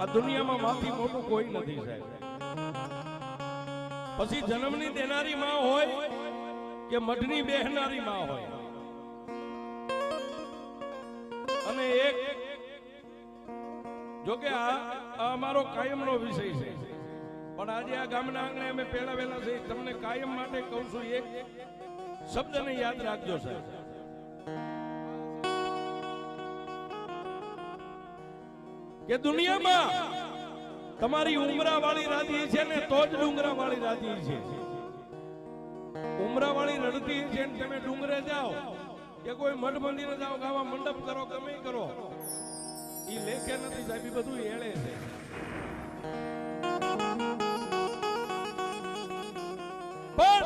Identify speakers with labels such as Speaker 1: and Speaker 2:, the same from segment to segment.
Speaker 1: આ દુનિયામાં માથી મોટું કોઈ નથી સાહેબ. પછી જન્મની દેનારી માં હોય કે મઢની બેહનારી માં હોય? અને એક જો કે આ આ અમારો કાયમનો વિષય છે. પણ આજે આ ગામના આંગણે અમે પહેલા વહેલા છે. તમને કાયમ માટે કહું છું એક શબ્દને યાદ રાખજો સાહેબ. કે દુનિયામાં તમારી ઉમરા વાળી રાધી છે ને તો જ ડુંગરા વાળી રાધી છે. ઉમરા વાળી રડતી છે ને તમે ડુંગરે જાઓ, કે કોઈ મઠ મંદિરે જાઓ, ગાવા મંડપ કરો, ગમે કરો. એ લેખે નથી સાહેબ બધું એળે છે. પણ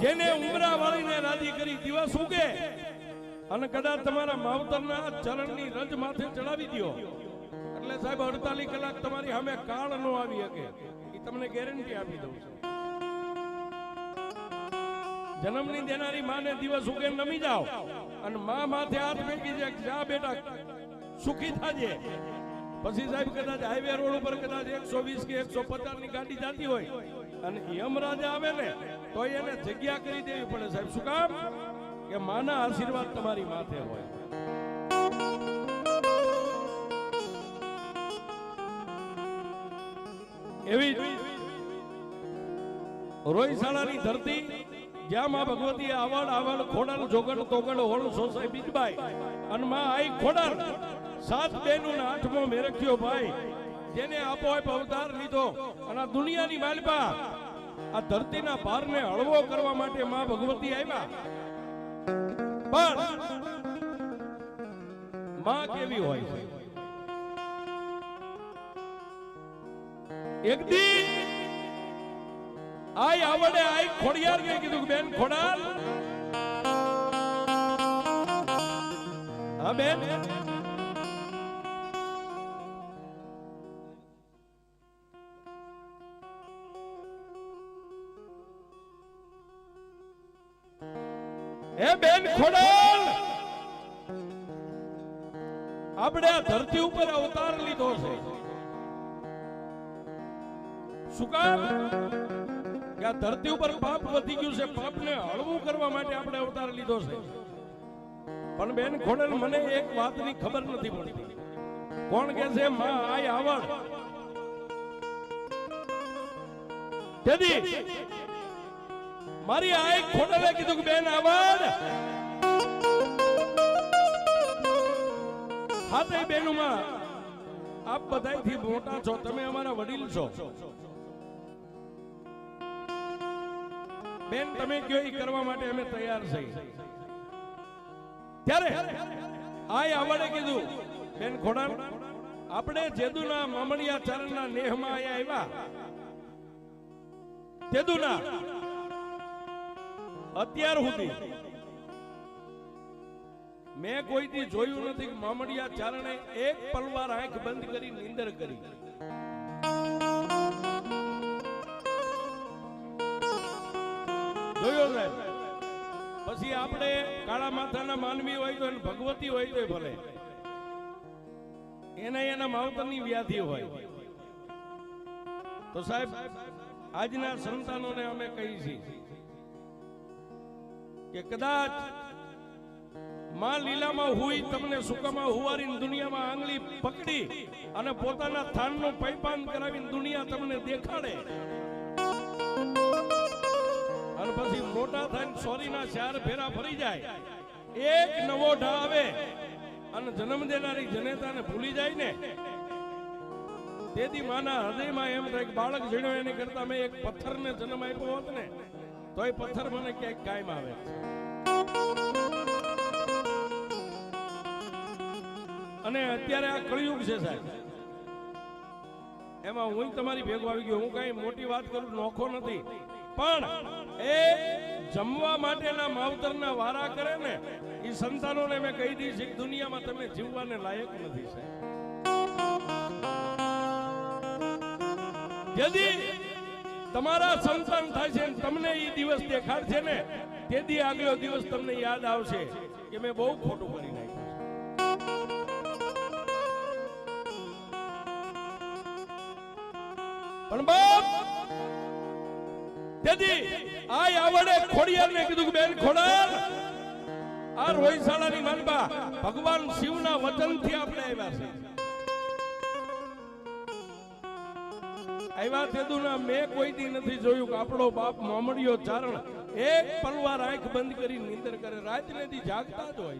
Speaker 1: જેને ઉમરા વાળીને રાજી કરી દિવસ ઉગે, અને કદાચ તમારા માવતરના ચરણની રજ માથે ચડાવી દ્યો એટલે સાહેબ, અડતાલીસ કલાક તમારી સામે કાળ નો આવી શકે. એ તમને ગેરંટી આપી દઉં છું. જન્મની દેનારી માને દિવસ ઉગે નમી જાઓ અને માં માથે હાથ ફેંકી જાય જા બેટા, સુખી થાજે. પછી સાહેબ કદાચ હાઈવે રોડ ઉપર કદાચ એકસો વીસ કે એકસો પચાસની ગાડી જાતી હોય અને યમરાજા આવે ને, તો એને જગ્યા કરી દેવી પડે સાહેબ. શું કામ? કે માના આશીર્વાદ તમારી માથે હોય. એવી રોયશાળાની ધરતી જ્યાં માં ભગવતી આવડ આવડ ખોડલ જોગડ તોગડ હોળ સોસાય બીજબાઈ. અને માં આઈ ખોડલ સાત બેનું ને આઠમો મેરખ્યો ભાઈ, જેને આપોઆપ અવતાર લીધો. અને આ દુનિયાની માલપા આ ધરતીના ભારને હળવો કરવા માટે માં ભગવતી આવ્યા. પણ માં કેવી હોય? છે એક દી. આય આવડે, આય ખોડિયાર કે કીધું બેન ખોડાલ. હા, બેન. હે, બેન ખોડાલ. આપણે આ ધરતી ઉપર અવતાર લીધો છે. શું કે આ ધરતી ઉપર પાપ વધી ગયું છે, પાપને હળવું કરવા માટે આપણે અવતાર લીધો છે. પણ બેન ખોડલ, મને એક વાતની ખબર નથી પડતી. કોણ કે છે, માં, આય આવડ તેથી, મારી આય ખોડલે કીધું કે, બેન આવડ હાથે બેનુમાં, આપ બધાયથી મોટા છો, તમે અમારા વડીલ છો. બેન, તમે કયો એ કરવા માટે અમે તૈયાર છીએ ત્યારે આય આવડે કીધું, બેન ખોડાલ આપણે જેદુના મામડિયા ચરણના નેહમાં આયા આવ્યા. જેદુના અત્યાર સુધી મેં કોઈથી જોયું નથી કે મામડિયા ચારણે એક પલવાર આંખ બંધ કરી, નિંદર કરી. પછી આપણે કાળા માથાના માનવી હોય તો ભગવતી હોય તો ભલે. એના એના માવતરની વ્યાધિ હોય. તો સાહેબ, આજના સંતાનોને અમે કહી છીએ કે કદાચમાં લીલામાં હુઈ તમને સુકામાં હુવારીને દુનિયામાં આંગળી પકડી અને પોતાના થાનનું પૈપાન કરાવીને દુનિયા તમને દેખાડે. અને પછી મોટા થઈને સોરીના ચાર ફેરા ફરી જાય. એક નવો ઢા આવે અને જન્મ દેનારી જનેતાને ભૂલી જાય ને. તેથી માના હૃદયમાં એમ થાય બાળક જીણ્યો એની કરતા મેં એક પથ્થરને જન્મ આપ્યો હોત ને તો એ પથ્થર મને ક્યાંક કાયમ આવે. અને અત્યારે આ કળિયુગ છે સાહેબ. એમાં હું તમારી ભેગો આવી ગયો. હું કઈ મોટી વાત કરું, નોખો નથી. પણ એ જમવા માટેના માવતરના વારા કરે ને એ સંતાનોને મેં કહી દીધી છે દુનિયામાં તમે જીવવાને લાયક નથી, સાહેબ. યદી તમારા સંતાન થાય છે તમને એ દિવસ દેખાડશે ને, તેથી આગલો દિવસ તમને યાદ આવશે કે મેં બહુ ખોટું કરી નાખ્યું પણ બાપ તેથી આ આવડે ખોડિયારને કીધું કે બેન ખોડાર આ રોહિશાળાની માનબા ભગવાન શિવના વચનથી આપણે આવ્યા છે આવ્યા તેદુના મેં કોઈ દી નથી જોયું કે આપણો બાપ મામડિયો ચારણ એક પલવાર આંખ બંધ કરી નીંદર કરે. રાત ને દી જાગતા જ હોય.